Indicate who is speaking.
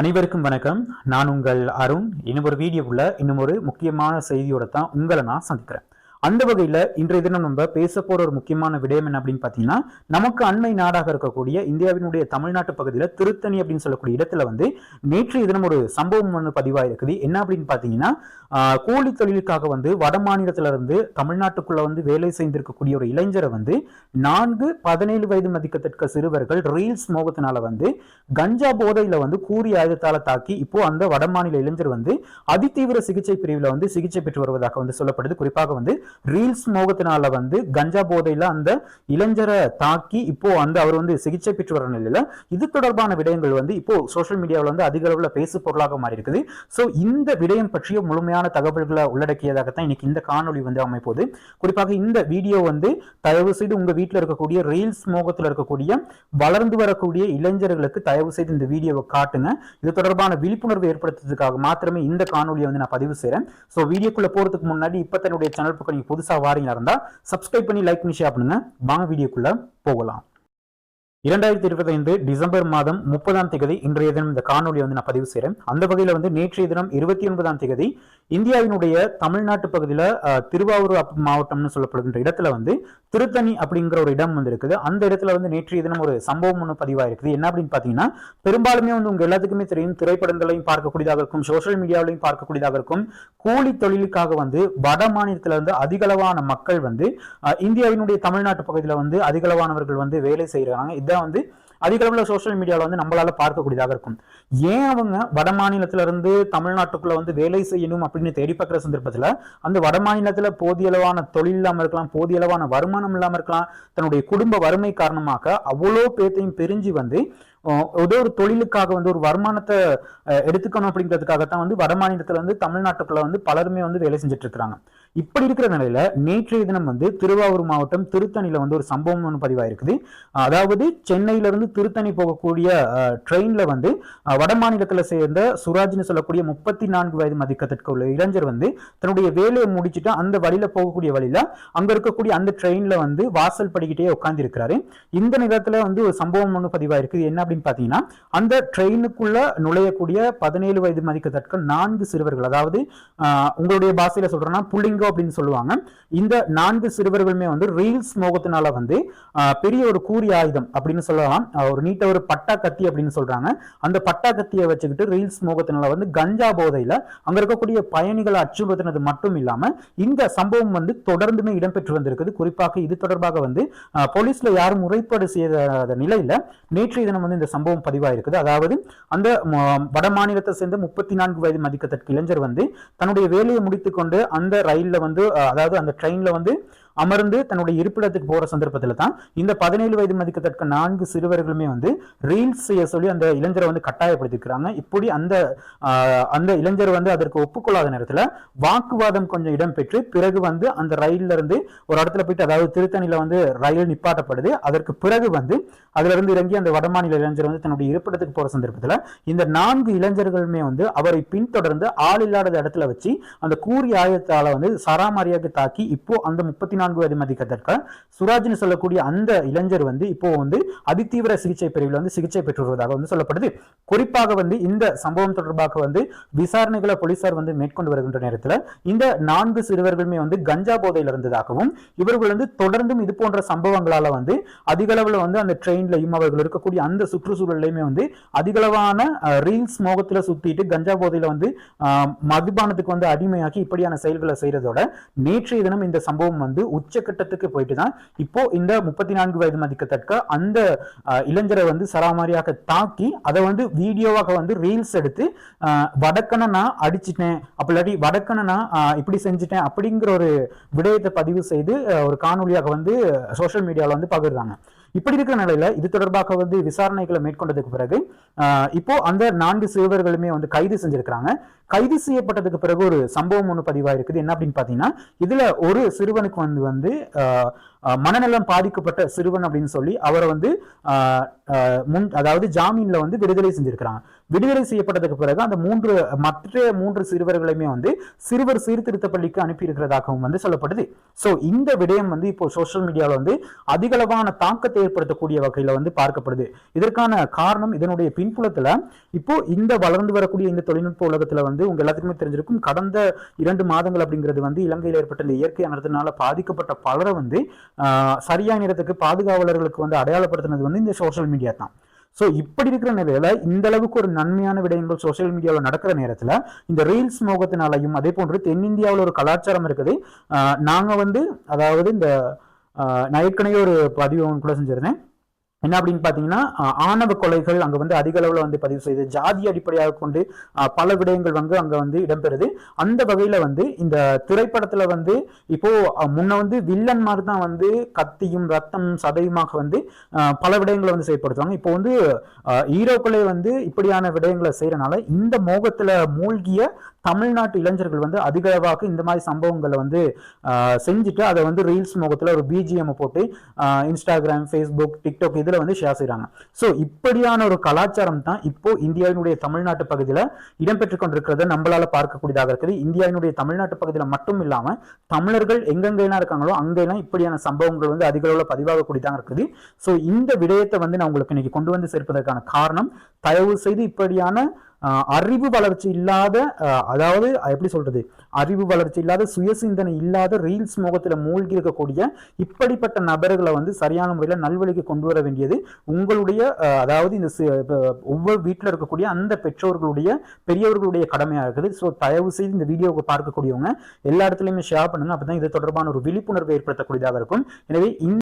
Speaker 1: அனைவருக்கும் வணக்கம். நான் உங்கள் அருண். இன்னும் ஒரு வீடியோவில் இன்னும் ஒரு முக்கியமான செய்தியோட தான் உங்களை நான் சந்திக்கிறேன். அந்த வகையில் இன்றைய தினம் நம்ம பேச போகிற ஒரு முக்கியமான விடயம் என்ன அப்படின்னு பார்த்தீங்கன்னா நமக்கு அண்மை நாடாக இருக்கக்கூடிய இந்தியாவினுடைய தமிழ்நாட்டு பகுதியில் திருத்தணி அப்படின்னு சொல்லக்கூடிய இடத்துல வந்து நேற்றைய தினம் ஒரு சம்பவம் ஒன்று பதிவாயிருக்குது. என்ன அப்படின்னு பார்த்தீங்கன்னா கூலி தொழிலுக்காக வந்து வட மாநிலத்திலிருந்து தமிழ்நாட்டுக்குள்ள வந்து வேலை செய்திருக்கக்கூடிய ஒரு இளைஞரை வந்து நான்கு பதினேழு வயது மதிக்கத்தக்க சிறுவர்கள் ரீல்ஸ் மோகத்தினால வந்து கஞ்சா போதையில வந்து கூறி ஆயுதத்தால தாக்கி இப்போ அந்த வடமாநில இளைஞர் வந்து அதிதீவிர சிகிச்சை பிரிவில் வந்து சிகிச்சை பெற்று வருவதாக வந்து சொல்லப்படுது. குறிப்பாக வந்து ரீல்ஸ் மோகத்தினால வந்து கஞ்சா போதையில அந்த இளைஞரை தாக்கி இப்போ அந்த அவர் வந்து சிகிச்சை பெற்று வர நிலையில இது தொடர்பான விடயங்கள் வந்து இப்போ சோஷியல் மீடியாவில் வந்து அதிக அளவில் பேசு பொருளாக மாறி இருக்குது ஸோ இந்த விடயம் பற்றிய முழுமையான தகவல்களை உள்ளடக்கியதாகத்தான் இன்னைக்கு இந்த காணொளி வந்து அமைப்போது. குறிப்பாக இந்த வீடியோ வந்து தயவு செய்து உங்க வீட்டில் இருக்கக்கூடிய ரீல்ஸ் மோகத்தில் இருக்கக்கூடிய வளர்ந்து வரக்கூடிய இளைஞர்களுக்கு தயவு செய்து இந்த வீடியோவை காட்டுங்க. இது தொடர்பான விழிப்புணர்வு ஏற்படுத்துறதுக்காக மாத்திரமே இந்த காணொலியை வந்து நான் பதிவு செய்றேன். ஸோ வீடியோக்குள்ள போறதுக்கு முன்னாடி இப்போ தன்னுடைய சேனல் பக்கம் நீங்கள் புதுசா வாரீங்களா இருந்தால் சப்ஸ்கிரைப் பண்ணி லைக் பண்ணி ஷேர் பண்ணுங்க. வாங்க வீடியோக்குள்ள போகலாம். இரண்டாயிரத்தி இருபத்தி ஐந்து டிசம்பர் மாதம் முப்பதாம் தேதி இன்றைய தினம் இந்த காணொலி வந்து நான் பதிவு செய்கிறேன் அந்த வகையில் வந்து நேற்றைய தினம் இருபத்தி ஒன்பதாம் தேதி இந்தியாவினுடைய தமிழ்நாட்டு பகுதியில் திருவாரூர் அப்- மாவட்டம்னு சொல்லப்படுகின்ற இடத்துல வந்து திருத்தணி அப்படிங்கிற ஒரு இடம் வந்து இருக்குது. அந்த இடத்துல வந்து நேற்றைய தினம் ஒரு சம்பவம் ஒன்று பதிவாயிருக்குது. என்ன அப்படின்னு பார்த்தீங்கன்னா பெரும்பாலுமே வந்து உங்க எல்லாத்துக்குமே தெரியும். திரைப்படங்களையும் பார்க்கக்கூடியதாக இருக்கும். சோஷியல் மீடியாவிலையும் பார்க்கக்கூடியதாக இருக்கும். கூலி தொழிலுக்காக வந்து வட மாநிலத்தில் வந்து அதிகளவான மக்கள் வந்து இந்தியாவினுடைய தமிழ்நாட்டு பகுதியில் வந்து அதிகளவானவர்கள் வந்து வேலை செய்கிறாங்க இதான் வந்து அதிக அளவில் சோஷியல் மீடியாவில் வந்து நம்மளால பார்க்கக்கூடியதாக இருக்கும். ஏன் அவங்க வட மாநிலத்திலிருந்து தமிழ்நாட்டுக்குள்ள வந்து வேலை செய்யணும் அப்படின்னு தேடி பார்க்குற சந்தர்ப்பத்தில் அந்த வட மாநிலத்தில் போதிய அளவான தொழில் இல்லாமல் இருக்கலாம் போதிய அளவான வருமானம் இல்லாமல் இருக்கலாம் தன்னுடைய குடும்ப வறுமை காரணமாக அவ்வளோ பேத்தையும் பிரிஞ்சு வந்து ஏதோ ஒரு தொழிலுக்காக வந்து ஒரு வருமானத்தை எடுத்துக்கணும் அப்படிங்கிறதுக்காகத்தான் வந்து வட மாநிலத்தில் வந்து தமிழ்நாட்டுக்குள்ள வந்து பலருமே வந்து வேலை செஞ்சுட்டு இருக்கிறாங்க. இப்படி இருக்கிற நிலையில நேற்றைய தினம் வந்து திருவாரூர் மாவட்டம் திருத்தணியில வந்து ஒரு சம்பவம் ஒன்று பதிவாயிருக்குது. அதாவது சென்னையில இருந்து திருத்தணி போகக்கூடிய ட்ரெயின்ல வந்து வட மாநிலத்துல சேர்ந்த சுராஜ்னு சொல்லக்கூடிய முப்பத்தி நான்கு வயது மதிக்கத்திற்கு உள்ள இளைஞர் வந்து தன்னுடைய வேலையை முடிச்சுட்டு அந்த வழியில போகக்கூடிய வழியில அங்க இருக்கக்கூடிய அந்த ட்ரெயின்ல வந்து வாசல் படிக்கிட்டே உட்கார்ந்து இருக்கிறாரு இந்த நேரத்துல வந்து ஒரு சம்பவம் ஒன்று பதிவாயிருக்கு என்ன அப்படின்னு பாத்தீங்கன்னா அந்த ட்ரெயினுக்குள்ள நுழையக்கூடிய பதினேழு வயது மதிக்கத்தக்க நான்கு சிறுவர்கள் அதாவது ஆஹ், உங்களுடைய பாஷையில சொல்றேன்னா புள்ளிங்கோ அப்படின்னு சொல்லுவாங்க. இந்த நான்கு சிறுவர்களுமே வந்து ரீல்ஸ் மோகத்தினால வந்து பெரிய ஒரு கூறி ஆயுதம் அப்படின்னு சொல்லலாம். ஒரு நீட்ட ஒரு பட்டா கத்தி அப்படின்னு சொல்றாங்க. அந்த பட்டா கத்தியை வச்சுக்கிட்டு ரீல்ஸ் மோகத்தினால வந்து கஞ்சா போதையில அங்க இருக்கக்கூடிய பயணிகளை அச்சுறுத்தினது மட்டும் இல்லாம இந்த சம்பவம் வந்து தொடர்ந்துமே இடம்பெற்று வந்திருக்குது. குறிப்பாக இது தொடர்பாக வந்து போலீஸ்ல யாரும் முறைப்பாடு செய்யாத நிலையில நேற்றைய தினம் வந்து இந்த சம்பவம் பதிவாயிருக்குது. அதாவது அந்த வட மாநிலத்தை சேர்ந்த முப்பத்தி நான்கு வயது மதிக்கத்தக்க இளைஞர் வந்து தன்னுடைய வேலையை முடித்துக்கொண்டு அந்த ரயில் ரயிலில் வந்து அதாவது அந்த ட்ரெயின்ல வந்து அமர்ந்து தன்னுடைய இருப்பிடத்துக்கு போற சந்தர்ப்பத்தில் தான் இந்த பதினேழு வயது மதிக்கத்தக்க நான்கு சிறுவர்களுமே வந்து ரீல்ஸ் செய்ய சொல்லி அந்த இளைஞரை வந்து கட்டாயப்படுத்திருக்கிறாங்க இப்படி அந்த அந்த இளைஞர் வந்து அதற்கு ஒப்புக்கொள்ளாத நேரத்தில் வாக்குவாதம் கொஞ்சம் இடம்பெற்று பிறகு வந்து அந்த ரயில்ல இருந்து ஒரு இடத்துல போயிட்டு அதாவது திருத்தணியில வந்து ரயில் நிப்பாட்டப்படுது. அதற்கு பிறகு வந்து அதுல இருந்து இறங்கி அந்த வடமாநில இளைஞர் வந்து தன்னுடைய இருப்பிடத்துக்கு போற சந்தர்ப்பத்தில் இந்த நான்கு இளைஞர்களுமே வந்து அவரை பின்தொடர்ந்து ஆள் இல்லாத இடத்துல வச்சு அந்த கூறி ஆயத்தால வந்து சராமாரியாக தாக்கி இப்போ அந்த முப்பத்தி நாலு பதினான்கு மதிக்கத்தக்க சுராஜ்னு சொல்லக்கூடிய அந்த இளைஞர் வந்து இப்போ வந்து அதிதீவிர சிகிச்சை பிரிவில் வந்து சிகிச்சை பெற்று வருவதாக வந்து சொல்லப்படுது. குறிப்பாக வந்து இந்த சம்பவம் தொடர்பாக வந்து விசாரணைகளை போலீசார் வந்து மேற்கொண்டு வருகின்ற நேரத்தில் இந்த நான்கு சிறுவர்களுமே வந்து கஞ்சா போதையில் இருந்ததாகவும் இவர்கள் வந்து தொடர்ந்தும் இது போன்ற சம்பவங்களால வந்து அதிக அளவுல வந்து அந்த ட்ரெயின்லையும் அவர்கள் இருக்கக்கூடிய அந்த சுற்றுச்சூழல்லையுமே வந்து அதிகளவான ரீல்ஸ் மோகத்தில் சுத்திட்டு கஞ்சா போதையில் வந்து மதுபானத்துக்கு வந்து அடிமையாக்கி இப்படியான செயல்களை செய்யறதோட நேற்றைய தினம் இந்த சம்பவம் வந்து உச்சக்கட்டத்துக்கு போயிட்டு தான் இப்போ இந்த முப்பத்தி நான்கு வயது மதிக்கத்தக்க அந்த இளைஞரை வந்து சராமாரியாக தாக்கி அதை வந்து வீடியோவாக வந்து ரீல்ஸ் எடுத்து வடக்கனை நான் அடிச்சிட்டேன் அப்படி இல்லாட்டி வடக்கனை நான் இப்படி செஞ்சுட்டேன் அப்படிங்கிற ஒரு விடயத்தை பதிவு செய்து ஒரு காணொலியாக வந்து சோஷியல் மீடியாவில் வந்து பகிர்றாங்க. இப்படி இருக்கிற நிலையில இது தொடர்பாக வந்து விசாரணைகளை மேற்கொண்டதுக்கு பிறகு இப்போ அந்த நான்கு சிறுவர்களுமே வந்து கைது செஞ்சிருக்கிறாங்க. கைது செய்யப்பட்டதுக்கு பிறகு ஒரு சம்பவம் ஒன்று பதிவாயிருக்குது. என்ன அப்படின்னு பார்த்தீங்கன்னா இதுல ஒரு சிறுவனுக்கு வந்து வந்து ஆஹ், மனநலம் பாதிக்கப்பட்ட சிறுவன் அப்படின்னு சொல்லி அவரை வந்து ஆஹ், ஆஹ், முன் அதாவது ஜாமீன்ல வந்து விடுதலை செஞ்சிருக்கிறாங்க. விடுதலை செய்யப்பட்டதுக்கு பிறகு அந்த மூன்று மற்ற மூன்று சிறுவர்களையுமே வந்து சிறுவர் சீர்திருத்த பள்ளிக்கு அனுப்பி இருக்கிறதாகவும் வந்து சொல்லப்படுது. ஸோ இந்த விடயம் வந்து இப்போ சோஷியல் மீடியாவில் வந்து அதிகளவான தாக்கத்தை ஏற்படுத்தக்கூடிய வகையில் வந்து பார்க்கப்படுது. இதற்கான காரணம் இதனுடைய பின்புலத்தில் இப்போ இந்த வளர்ந்து வரக்கூடிய இந்த தொழில்நுட்ப உலகத்தில் வந்து உங்க எல்லாத்துக்குமே தெரிஞ்சிருக்கும் கடந்த இரண்டு மாதங்கள் அப்படிங்கிறது வந்து இலங்கையில் ஏற்பட்ட இந்த இயற்கை அனர்த்தத்தினால பாதிக்கப்பட்ட பலரை வந்து சரியான நேரத்துக்கு பாதுகாவலர்களுக்கு வந்து அடையாளப்படுத்தினது வந்து இந்த சோஷியல் மீடியா தான். ஸோ இப்படி இருக்கிற நிலையில இந்த அளவுக்கு ஒரு நன்மையான விடயங்கள் சோஷியல் மீடியாவில் நடக்கிற நேரத்தில் இந்த ரீல்ஸ் மோகத்தினாலையும் அதே போன்று தென்னிந்தியாவில் ஒரு கலாச்சாரம் இருக்குது. நாங்கள் வந்து அதாவது இந்த நான் ஏற்கனவே ஒரு பதிவு ஒன்று கூட செஞ்சிருந்தேன். என்ன அப்படின்னு பார்த்தீங்கன்னா ஆணவ கொலைகள் அங்கே வந்து அதிக அளவில் வந்து பதிவு செய்து ஜாதி அடிப்படையாக கொண்டு பல விடயங்கள் வந்து அங்கே வந்து இடம்பெறுது. அந்த வகையில் வந்து இந்த திரைப்படத்தில் வந்து இப்போ முன்ன வந்து வில்லன் மாதிரி தான் வந்து கத்தியும் ரத்தம் சதையுமாக வந்து பல விடயங்களை வந்து செயற்படுத்துவாங்க. இப்போ வந்து ஹீரோக்களே வந்து இப்படியான விடயங்களை செய்கிறனால இந்த மோகத்தில் மூழ்கிய தமிழ்நாட்டு இளைஞர்கள் வந்து அதிக அளவாக இந்த மாதிரி சம்பவங்களை வந்து செஞ்சுட்டு அதை வந்து ரீல்ஸ் முகத்தில் ஒரு பிஜிஎம் போட்டு இன்ஸ்டாகிராம் ஃபேஸ்புக் டிக்டாக் இதில் வந்து ஷேர் செய்கிறாங்க ஸோ இப்படியான ஒரு கலாச்சாரம் தான் இப்போ இந்தியாவினுடைய தமிழ்நாட்டு பகுதியில் இடம்பெற்று கொண்டிருக்கிறத நம்மளால பார்க்கக்கூடியதாக இருக்குது. இந்தியாவினுடைய தமிழ்நாட்டு பகுதியில் மட்டும் இல்லாமல் தமிழர்கள் எங்கெங்கெல்லாம் இருக்காங்களோ அங்கெல்லாம் இப்படியான சம்பவங்கள் வந்து அதிக அளவில் பதிவாகக்கூடியதாக இருக்குது. ஸோ இந்த விடயத்தை வந்து நான் உங்களுக்கு இன்னைக்கு கொண்டு வந்து சேர்ப்பதற்கான காரணம் தயவு செய்து இப்படியான அறிவு வளர்ச்சி இல்லாத அதாவது எப்படி சொல்றது? அறிவு வளர்ச்சி இல்லாத சுயசிந்தனை இல்லாத ரீல்ஸ் முகத்தில் மூழ்கி இருக்கக்கூடிய இப்படிப்பட்ட நபர்களை வந்து சரியான முறையில் நல்வழிக்கு கொண்டு வர வேண்டியது உங்களுடைய அதாவது இந்த ஒவ்வொரு வீட்டில் இருக்கக்கூடிய அந்த பெற்றோர்களுடைய பெரியவர்களுடைய கடமையாக இருக்குது. ஸோ தயவு செய்து இந்த வீடியோவை பார்க்கக்கூடியவங்க எல்லா இடத்துலையுமே ஷேர் பண்ணுங்க. அப்பதான் இது தொடர்பான ஒரு விழிப்புணர்வு ஏற்படுத்தக்கூடியதாக இருக்கும். எனவே இந்த